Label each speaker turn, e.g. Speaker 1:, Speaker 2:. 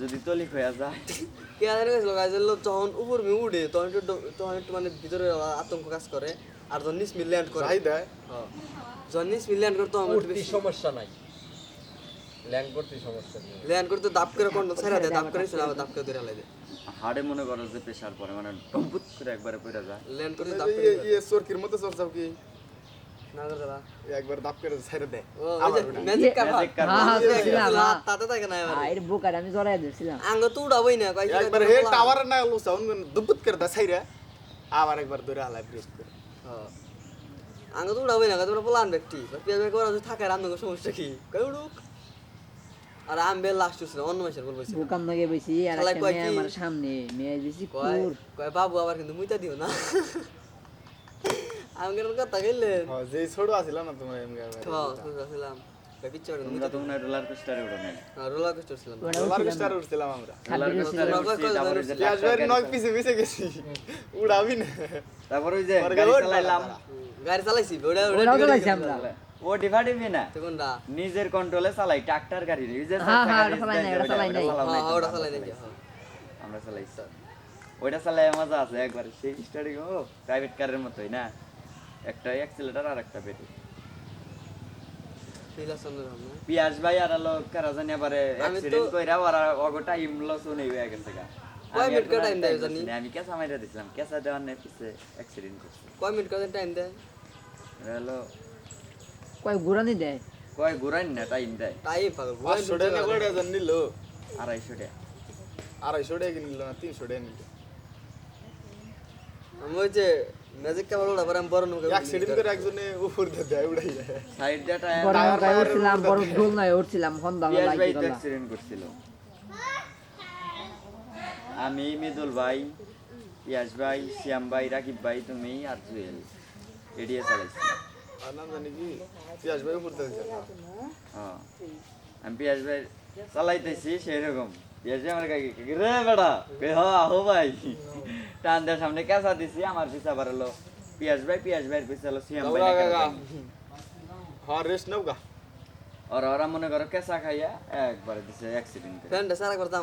Speaker 1: যদি তলিক হয়ে যায়।
Speaker 2: কেয়ার গেছিল? গাইজের লোক যখন উপর মে উঠে তখন একটু তখন একটু মানে ভিতরে আতঙ্ক কাজ করে আর যখন নিচ মিল ল্যান্ড করে।
Speaker 3: যাই দেয়।
Speaker 2: হ্যাঁ। যখন নিচ মিল ল্যান্ড করে তখন একটু বেশি
Speaker 4: সমস্যা নাই। ল্যান্ড করতে সমস্যা নেই।
Speaker 2: ল্যান্ড করতে দাপ করে কোন ছেড়ে দেয় দাপ করে আবার দাপ করে ধরে দেয়
Speaker 1: হাড়ে মনে করো যে প্রেশার পরে মানে টম্পুত করে একবারে পড়ে যায়।
Speaker 2: ল্যান্ড করতে দাপ করে
Speaker 3: ইয়ে- চরকির মতো চরচাও কি? একবার দাপ করে ছেড়ে দেয়
Speaker 2: ও ওই যে ম্যাজিক কার
Speaker 1: Magic car
Speaker 5: হ্যাঁ, হ্যাঁ, দেখছিলাম, হ্যাঁ।
Speaker 2: তাতে থাকে না এবার।
Speaker 5: এর বুকার আমি জড়াই দিছিলাম
Speaker 2: আঙ্গ তো উড়াবই না কয়
Speaker 3: একবার হে টাওয়ার না লুসা দুবুত করে দেয় ছাইরা। আবার একবার ধরে হালাই ব্রেক করে।
Speaker 2: আঙ্গ তো উড়াবই না কয় তোমরা প্লান ব্যক্তি। পেঁয়াজ ভাই করা থাকে আর আমগো সমস্যা কি? কয় উড়ুক। আর আমি বেল লাস্ট ছিল অন্য মাসের বলব
Speaker 5: বুকাম নগে বসি আর একটা মেয়ে আমার সামনে মেয়ে বেশি
Speaker 2: কয় কয় বাবু আবার কিন্তু মুইতা দিও না। আমি কেন কথা
Speaker 3: হ্যাঁ, যেই ছোট আছিল না তোমার
Speaker 2: হ্যাঁ
Speaker 1: রোলার কোস্টারে উঠো
Speaker 2: রোলার কোস্টার ছিলাম
Speaker 3: রোলার কোস্টার উঠছিলাম আমরা।
Speaker 1: যে
Speaker 3: নয় পিছে পিছে গেছি। উড়াবি না।
Speaker 1: তারপরে ওই যে গাড়ি চালাইলাম।
Speaker 2: গাড়ি চালাইছি ওটা
Speaker 5: ওরাও চালাইছি আমরা।
Speaker 1: ও ডিভা ডিভি না।
Speaker 2: কোনটা
Speaker 1: নিজের কন্ট্রোলে চালাই ট্রাক্টর গাড়ি যে
Speaker 5: হ্যাঁ, হ্যাঁ।
Speaker 1: চালাও
Speaker 2: হ্যাঁ
Speaker 1: আমরা চালাইছি। ওইটা চালাই মজা আছে একবারে। সেই স্টার্টিং ও প্রাইভেট কারের মতোই না? একটা অ্যাক্সিলেটর আর একটা
Speaker 2: ফিলা
Speaker 1: পিয়াস ভাই আর আলো কারা জানি আবারে অ্যাক্সিডেন্ট কইরা ওগো টাইম লস হয়ে গেছে গা
Speaker 2: কয় মিনিট
Speaker 1: আর কোনো
Speaker 2: time দেয় জানি?
Speaker 1: আমি কেসা মাইরা দিছিলাম। কেসা দেওয়ার নেই পিছে অ্যাক্সিডেন্ট করছে।
Speaker 2: কয় মিনিট করে টাইম দেয়?
Speaker 1: হলো
Speaker 5: কয় ঘুরানি দেয়?
Speaker 1: কয় ঘুরাই না টাইম দেয়।
Speaker 2: টাইম পাগল
Speaker 3: পাঁচশো টাকা করে হাজার নিল।
Speaker 1: আড়াইশো টাকা।
Speaker 3: আড়াইশো টাকা নিল না তিনশো টাকা নিল।
Speaker 2: আমি ওই যে ম্যাজিক ক্যামেরা পরে আমি বড় নৌকা
Speaker 3: অ্যাক্সিডেন্ট করে একজনে উপর দিয়ে দেয় উড়াই দেয়
Speaker 1: সাইড দিয়ে টায়ার
Speaker 5: বড় নৌকায় উঠছিলাম বড় নয় উঠছিলাম
Speaker 1: ভাই
Speaker 5: লাগি গলা
Speaker 1: অ্যাক্সিডেন্ট করছিল। আমি মিদুল ভাই পিয়াস ভাই শ্যাম ভাই রাকিব ভাই তুমি আর জুয়েল। এডিএ চালাইছি।
Speaker 3: আর নাম জানি কি? ভাই উপর দিয়ে
Speaker 1: হ্যাঁ। আমি পিয়াস ভাই চালাইতেছি সেই রকম পিয়াস ভাই আমার কাকে রে বেড়া হ আহো ভাই। টান দেওয়ার সামনে কেঁচা দিছি আমার পিছা বাড়ালো পিয়াস ভাই পিয়াস ভাইয়ের পিছা হলো শ্যাম ভাই
Speaker 3: হ্যাঁ রেস্ট নাও গা।
Speaker 1: ওরা ওরা মনে করো কেঁচা খাইয়া একবারে দিছে অ্যাক্সিডেন্ট
Speaker 2: ফ্যানটা সারা করতাম